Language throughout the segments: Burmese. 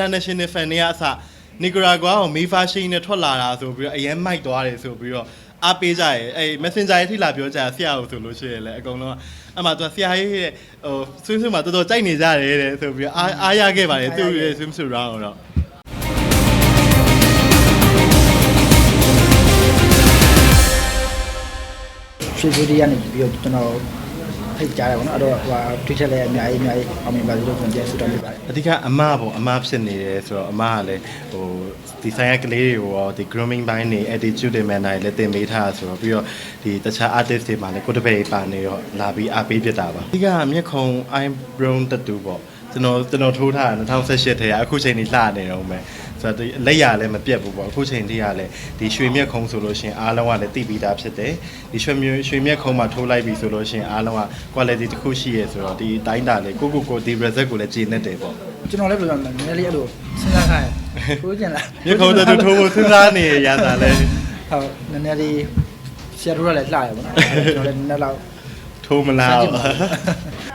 international fan တွေကအစနီကာရာဂွာကိုမီဖာရှိနဲ့ထွက်လာတာဆိုပြီးတော့အရင်မိုက်သွားတယ်ဆိုပြီးတော့အားပေးကြရဲအဲ့ messenger ရေးထိလာပြောကြဆရာကိုဆိုလို့ရှိရင်လည်းအကုန်လုံးအမှသူဆရာကြီးရဲ့ဟိုဆွင်းဆွင်းမှာတော်တော်ကြိုက်နေကြတယ်တဲ့ဆိုပြီးတော့အားအားရခဲ့ပါတယ်သူ့ရဲ့ swim suit round တော့ရွှေဘူဒီကနေပြီးတော့ကျွန်တော် ဖိတ်ကြားရပါတော့အဲ့တော့ဟိုတွေ့ချက်လည်းအများကြီးအများကြီးအောင်မြင်ပါစေလို့ကျွန်တော်ကျေးဇူးတောင်းပေးပါတယ်အဓိကအမပေါ့အမဖြစ်နေတယ်ဆိုတော့အမကလည်းဟိုဒီဆိုင်ရကလေးတွေကိုရောဒီ grooming ဘိုင်းနေ attitude တွေ manner တွေလည်းသင်ပေးထားတာဆိုတော့ပြီးတော့ဒီတခြား artist တွေမှာလည်းကိုယ်တပည့်ပါနေတော့လာပြီးအားပေးဖြစ်တာပါအဓိကမျက်ခုံ eyebrow tattoo ပေါ့ ကျွန်တော်ကျွန်တော်ထိုးထားတာ2018ထဲကအခုချိန်ကြီးလှနေတော့မယ်ဆိုတော့ဒီလက်ရလည်းမပြတ်ဘူးပေါ့အခုချိန်ကြီးကလည်းဒီရွှေမြက်ခုံဆိုလို့ရှိရင်အားလုံးကလည်းတိပြီးသားဖြစ်တယ်ဒီရွှေမြရွှေမြက်ခုံမှာထိုးလိုက်ပြီဆိုလို့ရှိရင်အားလုံးက quality တစ်ခုရှိရဲဆိုတော့ဒီတိုင်းတာလေးကိုကိုကိုဒီ result ကိုလည်းကျေနပ်တယ်ပေါ့ကျွန်တော်လည်းပြောမှာနည်းနည်းလေးအဲ့လိုစဉ်းစားခိုင်းကိုကျင်လားမြခုံးတူထိုးဖို့စဉ်းစားနေရတာလဲဟုတ်နည်းနည်းလေးဆရာတို့ကလည်းလှရပါတော့ကျွန်တော်လည်းနည်းနည်းလောက်ထိုးမလားစကြည့်ပါ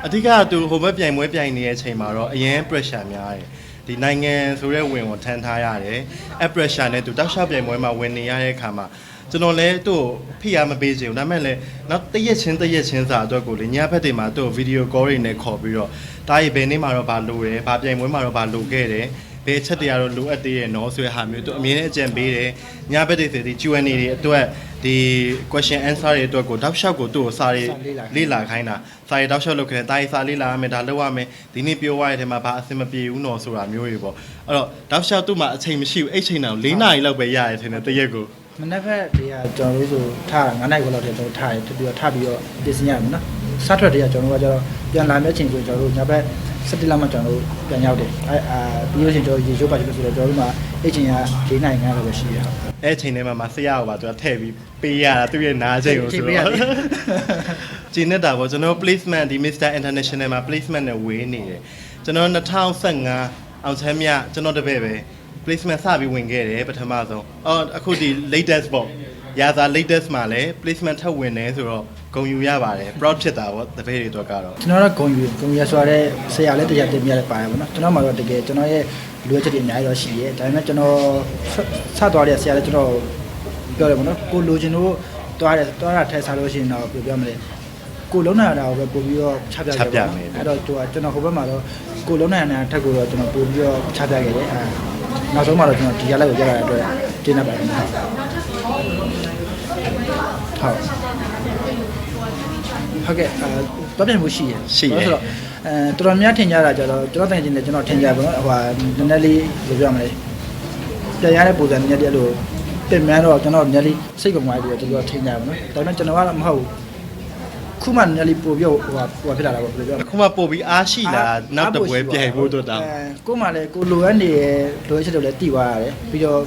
အဓိကသူဟိုဘက်ပြိုင်ပွဲပြိုင်နေတဲ့အချိန်မှာတော့အရင် pressure များတယ်ဒီနိုင်ငံဆိုတဲ့ဝင်ကိုထမ်းထားရတယ်အဲ pressure နဲ့သူတောက်လျှောက်ပြိုင်ပွဲမှာဝင်နေရတဲ့အခါမှာကျွန်တော်လည်းသူ့ကိုဖိအားမပေးချင်ဘူးဒါပေမဲ့လည်းနောက်တရက်ချင်းတရက်ချင်းစာအတွက်ကိုလေညဘက်တွေမှာသူ့ကို video call တွေနဲ့ခေါ်ပြီးတော့တားရီဘယ်နေ့မှာတော့ဗာလိုတယ်ဗာပြိုင်ပွဲမှာတော့ဗာလိုခဲ့တယ် ဘယ်ချက်တွေကတော့လိုအပ်သေးရဲ့နော်ဆိုတဲ့ဟာမျိုးသူအမြင်နဲ့အကြံပေးတယ်ညဘက်တွေဆိုဒီ Q&A တွေအတွက်ဒီ question answer တွေအတွက်ကိုတောက်လျှောက်ကိုသူ့ကိုစာတွေလေ့လာခိုင်းတာစာရီတောက်လျှောက်လုပ်ခဲ့တယ်တာရီစာလေ့လာရမယ်ဒါလုပ်ရမယ်ဒီနေ့ပြောရတဲ့ထဲမှာဘာအဆင်မပြေဘူးနော်ဆိုတာမျိုးတွေပေါ့အဲ့တော့တောက်လျှောက်သူ့မှာအချိန်မရှိဘူးအဲ့ချိန်တောင်၄နာရီလောက်ပဲရရတယ်ထင်တယ်တရက်ကိုမနေ့ကတည်းကကျွန်တော်တို့ဆိုထား9နိုင်ခွဲလောက်တည်းကျွန်တော်ထားရပြီးတော့ထားပြီးတော့ပြင်ဆင်ရမယ်နော်စားထွက်တည်းကကျွန်တော်တို့ကကျတော့ပြန်လာမယ့်ချိန်ဆိုကျွန်တော်တို့ညဘက် 7လမှကျွန်တော်တို့ပြန်ရောက်တယ်အဲအာပြီးလို့ရှိရင်ကျွန်တော်ရေချိုးပါချင်လို့ဆိုတော့ကျွန်တော်တို့မှာအဲ့ချိန်က၄နိုင်9လောက်ပဲရှိရအောင်အဲ့ချိန်ထဲမှာမဆရာကိုပါသူကထည့်ပြီးပေးရတာသူ့ရဲ့နားချိန်ကိုဆိုချိန်ပေးရတော့တယ်ကျင်းနေတာပေါ့ကျွန်တော် placement ဒီ Mr International မှာ placement နဲ့ဝေးနေတယ်ကျွန်တော်2015အောင်ချမ်းမြကျွန်တော်တပည့်ပဲ placement စပြီးဝင်ခဲ့တယ်ပထမဆုံးအော်အခုဒီ latest ပေါ့ရာသာ latest မှာလည်း placement ထပ်ဝင်တယ်ဆိုတော့ ဂုဏ်ယူရပါတယ် proud ဖြစ်တာပေါ့တပည့်တွေအတွက်ကတော့ကျွန်တော်ကဂုံယူဂုံယူဆိုရဲဆရာလည်းတရားတင်ပြရတယ်ပါတယ်ဗောနော်ကျွန်တော်မှတော့တကယ်ကျွန်တော်ရဲ့လူ့ချက်တွေအများကြီးတော့ရှိရဲဒါပေမဲ့ကျွန်တော်ဆက်သွားတဲ့ဆရာလည်းကျွန်တော်ပြောတယ်ဗောနော်ကိုလိုချင်လို့သွားတယ်သွားတာထဲစားလို့ရှိရင်တော့ပြောပြမလဲကိုလုံးနာတာကိုပဲပို့ပြီးတော့ချပြခဲ့တယ်အဲ့တော့ကျွန်တော်ဟိုဘက်မှာတော့ကိုလုံးနာတာထက်ကိုတော့ကျွန်တော်ပို့ပြီးတော့ချပြခဲ့တယ်အဲနောက်ဆုံးမှာတော့ကျွန်တော်ဒီရလိုက်ကိုပြရတဲ့အတွက်တင်းနေပါတယ်ဟုတ် ဟုတ်ဟုတ်ကဲ့အဲတော့ပြန်မှုရှိရယ်ရှိရယ်ဆိုတော့အဲတော်တော်များထင်ကြတာကြတော့ကျွန်တော်တိုင်ချင်းနဲ့ကျွန်တော်ထင်ကြပါတော့ဟိုဟာနည်းနည်းလေးဘယ်လိုပြောမလဲပြန်ရတဲ့ပုံစံနည်းနည်းတည်းအဲ့လိုပြင်မှန်းတော့ကျွန်တော်နည်းနည်းလေးစိတ်ကုန်သွားပြီးတော့ဒီလိုထင်ကြပါတော့ဒါပေမဲ့ကျွန်တော်ကတော့မဟုတ်ဘူးခုမှနည်းနည်းလေးပို့ပြီးဟိုဟာဟိုဟာဖြစ်လာတာပေါ့ဘယ်လိုပြောမလဲအခုမှပို့ပြီးအားရှိလာနောက်တစ်ပွဲပြိုင်ဖို့အတွက်တောင်အဲကို့မှလည်းကိုလိုအပ်နေရဲ့လိုအပ်ချက်တွေလည်းတည်သွားရတယ်ပြီးတော့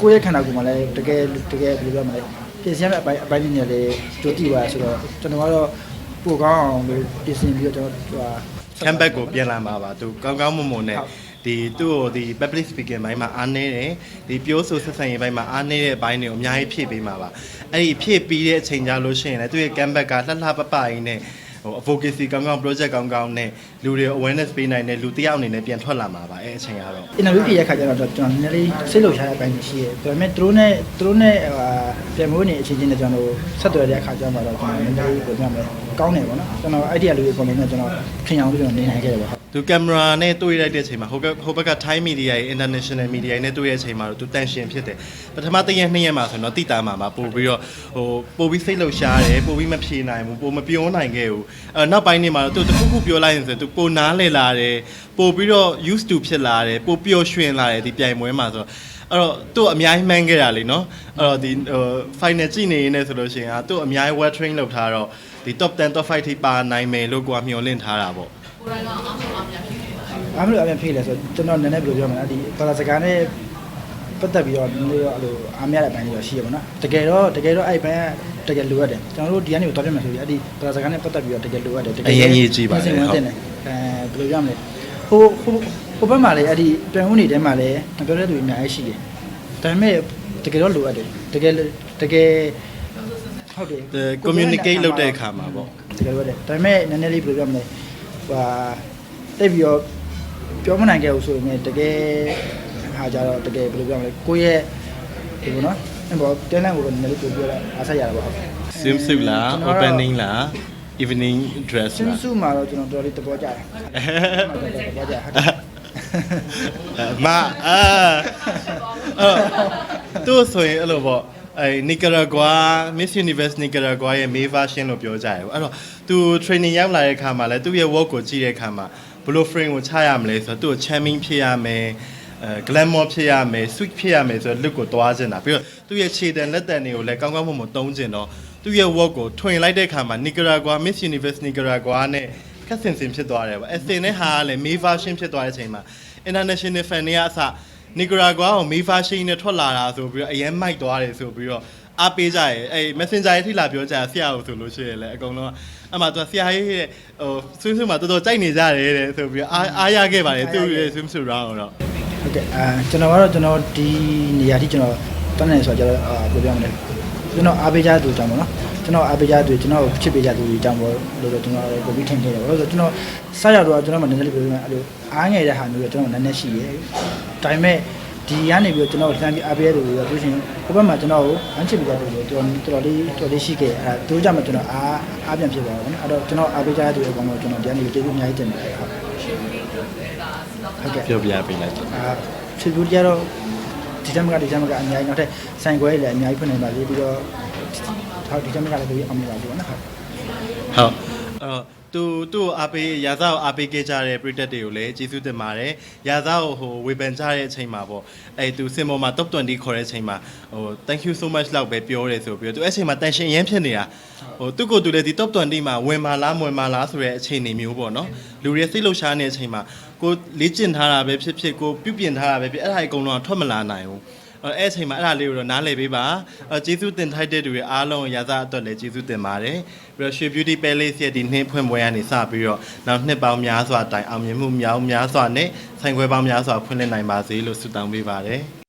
ကိုယ့်ရဲ့ခန္ဓာကိုယ်မှာလည်းတကယ်တကယ်ဘယ်လိုပြောမလဲ ပြင်ဆင်ရမယ့်အပိုင်းအပိုင်းတွေနဲ့လည်းကြိုးတည်သွားရဆိုတော့ကျွန်တော်ကတော့ပိုကောင်းအောင်လို့ပြင်ဆင်ပြီးတော့ကျွန်တော်ဟိုဟာ comeback ကိုပြန်လာမှာပါသူကောင်းကောင်းမွန်မွန်နဲ့ဟုတ်ဒီသူ့ကိုဒီ public speaking ဘိုင်းမှာအားနေတယ်ဒီပြောဆိုဆက်ဆံရေးဘိုင်းမှာအားနေတဲ့ဘိုင်းတွေကိုအများကြီးဖြည့်ပေးမှာပါအဲ့ဒီဖြည့်ပြီးတဲ့အချိန်ကြလို့ရှိရင်လည်းသူ့ရဲ့ comeback ကလှလှပပရင်းနဲ့ ဟို advocacy ကောင်းကောင်း project ကောင်းကောင်းနဲ့လူတွေ awareness ပေးနိုင်တဲ့လူတစ်ယောက်အနေနဲ့ပြန်ထွက်လာမှာပါအဲ့အချိန်ကတော့အင်တာဗျူးပြရခါကျတော့ကျွန်တော်နည်းနည်းလေးစိတ်လှုပ်ရှားတဲ့အပိုင်းရှိရဲဒါပေမဲ့သူတို့နဲ့သူတို့နဲ့ဟိုဟာပြန်မိုးနေအချင်းချင်းနဲ့ကျွန်တော်ဆက်သွယ်တဲ့အခါကျမှတော့ကျွန်တော်နည်းနည်းလေးပြောပြမယ်ကောင်းတယ်ပေါ့နော်ကျွန်တော်အဲ့ဒီအလူကို comment နဲ့ကျွန်တော်ခင်အောင်ပြီးတော့နေနိုင်ခဲ့တယ်ပေါ့ သူကင်မရာနဲ့တွေ့လိုက်တဲ့အချိန်မှာဟိုကဟိုဘက်က Thai media ရဲ့ international media ရဲ့နဲ့တွေ့တဲ့အချိန်မှာတော့သူ tension ဖြစ်တယ်ပထမတစ်ရက်နှစ်ရက်မှာဆိုတော့တိတာမှာမှာပို့ပြီးတော့ဟိုပို့ပြီးစိတ်လှုပ်ရှားတယ်ပို့ပြီးမဖြေနိုင်ဘူးပို့မပြောနိုင်ခဲ့ဘူးအဲနောက်ပိုင်းနေမှာတော့သူတစ်ခုခုပြောလိုက်ရင်ဆိုသူပိုနားလဲလာတယ်ပို့ပြီးတော့ used to ဖြစ်လာတယ်ပို့ပျော်ရွှင်လာတယ်ဒီပြိုင်ပွဲမှာဆိုတော့အဲ့တော့သူ့အများကြီးမှန်းခဲ့တာလေနော်အဲ့တော့ဒီဟို final ကြည့်နေရင်းနဲ့ဆိုလို့ရှိရင်อ่ะသူ့အများကြီး well train လုပ်ထားတော့ဒီ top 10 top 5ထိပါနိုင်မယ်လို့ကိုကမျှော်လင့်ထားတာပေါ့ အားမလို့အပြန်ဖိလဲဆိုကျွန်တော်နည်းနည်းဘယ်လိုပြောမလဲဒီဘာသာစကားနဲ့ပတ်သက်ပြီးတော့နည်းနည်းတော့အဲ့လိုအားမရတဲ့ဘိုင်းတွေတော့ရှိရပါတော့တကယ်တော့တကယ်တော့အဲ့ဘိုင်းကတကယ်လိုအပ်တယ်ကျွန်တော်တို့ဒီကနေတော့ပြတ်မယ်ဆိုပြီးအဲ့ဒီဘာသာစကားနဲ့ပတ်သက်ပြီးတော့တကယ်လိုအပ်တယ်တကယ်အရင်ရေးကြည့်ပါလေဟုတ်ဟုတ်တယ်အဲဘယ်လိုပြောမလဲဟိုဟိုဟိုဘက်မှာလည်းအဲ့ဒီပြန်ဦးနေတဲမှာလည်းမပြောတဲ့သူအများကြီးရှိတယ်ဒါပေမဲ့တကယ်တော့လိုအပ်တယ်တကယ်တကယ်ဟုတ်တယ် the communicate လုပ်တဲ့အခါမှာပေါ့ တကယ်လို့တယ်ဒါပေမဲ့နည်းနည်းလေးဘယ်လိုပြောမလဲ ဟိုဟာတိတ်ပြီးတော့ပြောမနိုင်ခဲ့ဘူးဆိုရင်တကယ်ဟာကြတော့တကယ်ဘယ်လိုပြောမလဲကိုယ့်ရဲ့ဒီလိုနော်အဲ့ပေါ်တဲလန့်ကိုတော့နည်းနည်းလေးပို့ပြောလိုက်အားဆက်ရတာပါ swimsuit လား opening လား evening dress စင်လားစုမှာတော့ကျွန်တော်တော်လေးသဘောကျတယ်သဘောကျဟုတ်တယ်အမအာအဲ့သူဆိုရင်အဲ့လိုပေါ့ အဲနီကာရာဂွာ Miss Universe နီကာရာဂွာရဲ့ May version လို့ပြောကြတယ်ပေါ့အဲ့တော့သူ training ရောက်လာတဲ့အခါမှာလဲသူ့ရဲ့ work ကိုကြည့်တဲ့အခါမှာဘယ်လို frame ကိုချရမလဲဆိုတော့သူ့ကို charming ဖြစ်ရမယ်အဲ glamour ဖြစ်ရမယ် sweet ဖြစ်ရမယ်ဆိုတော့ look ကိုသွားချင်တာပြီးတော့သူ့ရဲ့ခြေတံလက်တံတွေကိုလည်းကောင်းကောင်းမွန်မွန်သုံးချင်တော့သူ့ရဲ့ work ကိုထွင်လိုက်တဲ့အခါမှာနီကာရာဂွာ Miss Universe နီကာရာဂွာနဲ့ ခက်ဆင်ဆင်ဖြစ်သွားတယ်ပေါ့အစင်နဲ့ဟာကလည်း May version ဖြစ်သွားတဲ့အချိန်မှာ international fan တွေကအစနီကာရာဂွာကို May version နဲ့ထွက်လာတာဆိုပြီးတော့အရင်မိုက်သွားတယ်ဆိုပြီးတော့အားပေးကြရဲအဲ messenger ရေးထိလာပြောကြဆရာကိုဆိုလို့ရှိရင်လည်းအကုန်လုံးအမှသူဆရာကြီးရဲ့ဟိုဆွင်းဆွင်းမှာတော်တော်ကြိုက်နေကြတယ်တဲ့ဆိုပြီးတော့အားအားရခဲ့ပါတယ်သူ့ရဲ့ swim suit round တော့ဟုတ်ကဲ့အာကျွန်တော်ကတော့ကျွန်တော်ဒီနေရာထိကျွန်တော်တန်းနေဆိုတော့ကျွန်တော်အာပြောပြမလဲကျွန်တော်အားပေးကြသူကြောင့်ပေါ့နော် ကျွန်တော်အားပေးကြသူကျွန်တော်ချစ်ပေးကြသူတွေကြောင့်ပေါ့လို့တော့ကျွန်တော်ကိုပြီးထင်ခဲ့တယ်ပေါ့ဆိုတော့ကျွန်တော်စရတော့ကျွန်တော်မှနည်းနည်းလေးပြောပြမယ်အဲ့လိုအားငယ်တဲ့ဟာမျိုးတော့ကျွန်တော်နည်းနည်းရှိရဲဒါပေမဲ့ဒီကနေပြီးတော့ကျွန်တော်လှမ်းပြီးအားပေးရသူတွေတော့သူရှင်ဟိုဘက်မှာကျွန်တော်ကိုအန်ချစ်ပေးကြသူတွေတော်တော်လေးတော်လေးရှိခဲ့အဲသူကြောင့်မှကျွန်တော်အားအားပြန်ဖြစ်သွားတယ်နော်အဲ့တော့ကျွန်တော်အားပေးကြသူတွေကတော့ကျွန်တော်ဒီကနေကျေးဇူးအများကြီးတင်ပါတယ်ဟုတ်ဟုတ်ကဲ့ပြောပြပေးလိုက်အာဖြည့်ဖြူကြတော့ဒီတမကဒီတမကအများကြီးနောက်ထပ်ဆိုင်ခွဲလည်းအများကြီးဖွင့်နေပါသေးပြီးတော့ ဟောဒီတမကလည်းကိုအောင်မြင်ပါသေးပါနော်ဟုတ်ဟုတ်အဲ့တော့သူသူ့ကိုအားပေးရာဇာကိုအားပေးခဲ့ကြတဲ့ပရိသတ်တွေကိုလည်းကျေးဇူးတင်ပါတယ်ရာဇာကိုဟိုဝေဖန်ကြတဲ့အချိန်မှာပေါ့အဲသူစင်ပေါ်မှာ top 20ခေါ်တဲ့အချိန်မှာဟို thank you so much လောက်ပဲပြောတယ်ဆိုပြီးတော့သူအဲ့အချိန်မှာ tension ရမ်းဖြစ်နေတာဟိုသူ့ကိုယ်သူလည်းဒီ top 20မှာဝင်မာလားမဝင်မာလားဆိုတဲ့အခြေအနေမျိုးပေါ့နော်လူတွေစိတ်လှုပ်ရှားနေတဲ့အချိန်မှာကိုလေ့ကျင့်ထားတာပဲဖြစ်ဖြစ်ကိုပြုပြင်ထားတာပဲဖြစ်အဲ့ဒါအကုန်လုံးကထွက်မလာနိုင်ဘူး အဲ့အဲ့အချိန်မှာအဲ့ဒါလေးကိုတော့နားလည်ပေးပါအဲကျေးဇူးတင်ထိုက်တဲ့သူတွေအားလုံးရာဇအတွက်လည်းကျေးဇူးတင်ပါတယ်ပြီးတော့ရွှေ beauty palace ရဲ့ဒီနှစ်ဖွင့်ပွဲကနေစပြီးတော့နောက်နှစ်ပေါင်းများစွာတိုင်အောင်မြင်မှုများများစွာနဲ့ဆိုင်ခွဲပေါင်းများစွာဖွင့်လှစ်နိုင်ပါစေလို့ဆုတောင်းပေးပါတယ်